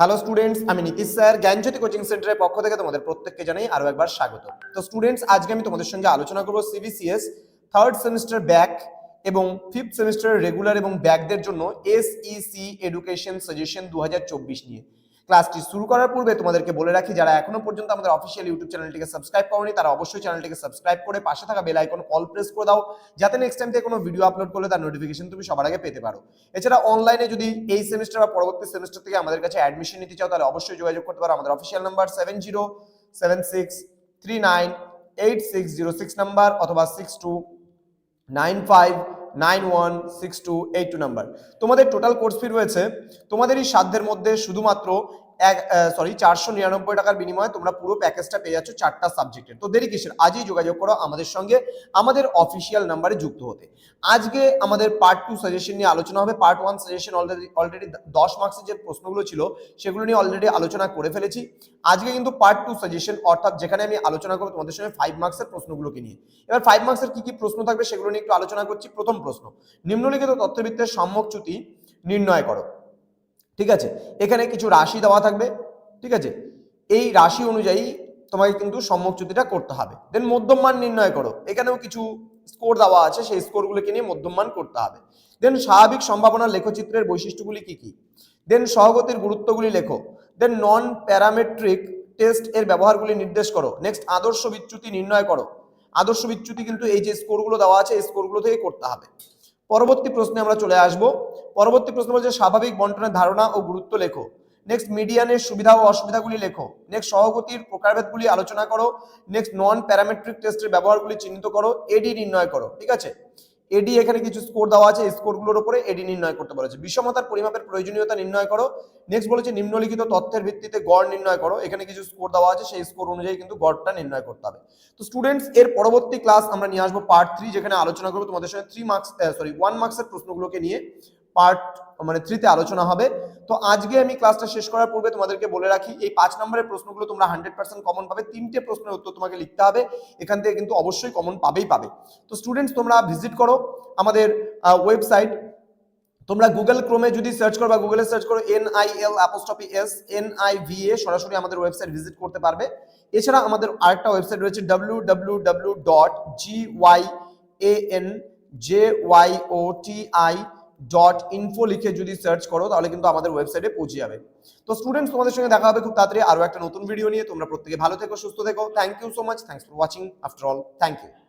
Hello students আমি Nitish sir, জ্ঞানজ্যোতি coaching সেন্টারের পক্ষ থেকে তোমাদের প্রত্যেককে জানাই আরও একবার স্বাগত। তো স্টুডেন্টস আজকে আমি তোমাদের সঙ্গে আলোচনা করব সিবিসিএস থার্ড সেমিস্টার ব্যাক এবং ফিফথ সেমিস্টারের রেগুলার এবং ব্যাকদের জন্য এসইসি এডুকেশন সাজেশন দুহাজার চব্বিশ নিয়ে। ক্লাসটি শুরু করার পূর্বে তোমাদেরকে বলে রাখি, যারা এখনও পর্যন্ত আমাদের অফিসিয়াল ইউটিউব চ্যানেলটিকে সাবস্ক্রাইব করনি, তারা অবশ্যই চ্যানেলটিকে সাবস্ক্রাইব করে পাশে থাকা বেল আইকন অল প্রেস করে দাও, যাতে নেক্সট টাইম থেকে কোনো ভিডিও আপলোড করলে তার নোটিফিকেশন তুমি সবার আগে পেতে পারো। এছাড়া অনলাইনে যদি এই সেমিস্টার বা পরবর্তী সেমিস্টার থেকে আমাদের কাছে অ্যাডমিশন নিতে চাও, তাহলে অবশ্যই যোগাযোগ করতে পারো। আমাদের official number seven zero seven six three nine eight six zero six number অথবা six two nine five nine one six two eight two number তোমাদের টোটাল কোর্স ফি রয়েছে। তোমাদের এই সাধ্যের মধ্যে শুধুমাত্র এক সরি চারশো নিরানব্বই টাকার বিনিময়ে তোমরা পুরো প্যাকেজটা পেয়ে যাচ্ছ চারটা সাবজেক্টের তো দেরি কিসের? আজই যোগাযোগ করো আমাদের সঙ্গে। আমাদের অফিসিয়াল নাম্বারে যুক্ত হতে। আজকে আমাদের পার্ট টু সাজেশন নিয়ে আলোচনা হবে। Part one suggestion already already দশ মার্কসের যে প্রশ্নগুলো ছিল, সেগুলো নিয়ে অলরেডি আলোচনা করে ফেলেছি। আজকে কিন্তু পার্ট টু সাজেশন অর্থাৎ যেখানে আমি আলোচনা করব তোমাদের সঙ্গে ফাইভ মার্কসের প্রশ্নগুলোকে নিয়ে। এবার ফাইভ মার্কসের কি কি প্রশ্ন থাকবে সেগুলো নিয়ে একটু আলোচনা করছি। প্রথম প্রশ্ন, নিম্নলিখিত তথ্যবিত্তের সম্যক চ্যুতি নির্ণয় করো। ঠিক আছে? এখানে কিছু রাশি দেওয়া থাকবে, ঠিক আছে? এই রাশি অনুযায়ী তোমাকে কিন্তু সম্মুখচ্যুতিটা করতে হবে। দেন মধ্যম মান নির্ণয় করো। এখানেও কিছু স্কোর দেওয়া আছে, সেই স্কোরগুলোকে নিয়ে মধ্যম মান করতে হবে। দেন স্বাভাবিক সম্ভাবনা লেখচিত্রের বৈশিষ্ট্যগুলি কি কি? দেন সহগতির গুরুত্বগুলি লেখো। দেন নন প্যারামেট্রিক টেস্ট এর ব্যবহারগুলি নির্দেশ করো। নেক্সট আদর্শ বিচ্যুতি নির্ণয় করো। আদর্শ বিচ্যুতি কিন্তু এই যে স্কোরগুলো দেওয়া আছে, এই স্কোরগুলো থেকে করতে হবে। পরবর্তী প্রশ্নে আমরা চলে আসব। পরবর্তী প্রশ্ন বলছে, স্বাভাবিক বন্টনের ধারণা ও গুরুত্ব লেখো। নেক্সট মিডিয়ানের সুবিধা ও অসুবিধাগুলি লেখো। নেক্সট সহগতির প্রকারভেদগুলি আলোচনা করো। নেক্সট নন প্যারামেট্রিক টেস্টের ব্যবহারগুলি চিহ্নিত করো। এডি নির্ণয় করো। ঠিক আছে? এডি এখানে কিছু স্কোর দেওয়া আছে স্কোরগুলোর উপরে এডি নির্ণয় করতে বলেছে। বিষমতার পরিমাপের প্রয়োজনীয়তা নির্ণয় করো। নেক্সট বলেছে, নিম্নলিখিত তথ্যের ভিত্তিতে গড় নির্ণয় করো। এখানে কিছু স্কোর দেওয়া আছে, সেই স্কোর অনুযায়ী কিন্তু গড়টা নির্ণয় করতে হবে। তো স্টুডেন্টস এর পরবর্তী ক্লাস আমরা নিয়ে আসব পার্ট থ্রি যেখানে আলোচনা করব তোমাদের সঙ্গে থ্রি মার্কস সরি ওয়ান মার্কসের প্রশ্নগুলোকে নিয়ে। পার্ট মানে থ্রিতে আলোচনা হবে। তো আজকে আমি ক্লাসটা শেষ করার পূর্বে তোমাদেরকে বলে রাখি, এই পাঁচ নম্বরের প্রশ্নগুলো তোমরা হান্ড্রেড পার্সেন্ট কমন পাবে। তিনটে প্রশ্নের উত্তর তোমাকে লিখতে হবে। এখান থেকে কিন্তু অবশ্যই কমন পাবেই পাবে। তো স্টুডেন্টস তোমরা ভিজিট করো আমাদের ওয়েবসাইট তোমরা গুগল ক্রোমে যদি সার্চ করো বা গুগলে সার্চ করো N I L apostrophe S N I V A সরাসরি আমাদের ওয়েবসাইট ভিজিট করতে পারবে। এছাড়া আমাদের আরেকটা ওয়েবসাইট রয়েছে W W W dot G Y A N J Y O T I dot info লিখে যদি সার্চ করো, তাহলে কিন্তু আমাদের ওয়েবসাইটে পৌঁছে যাবে। তো স্টুডেন্টস তোমাদের সঙ্গে দেখা হবে খুব তাড়াতাড়ি আরও একটা নতুন ভিডিও নিয়ে। তোমরা প্রত্যেকে ভালো থেকো, সুস্থ থেকো। Thank you so much thanks for watching after all thank you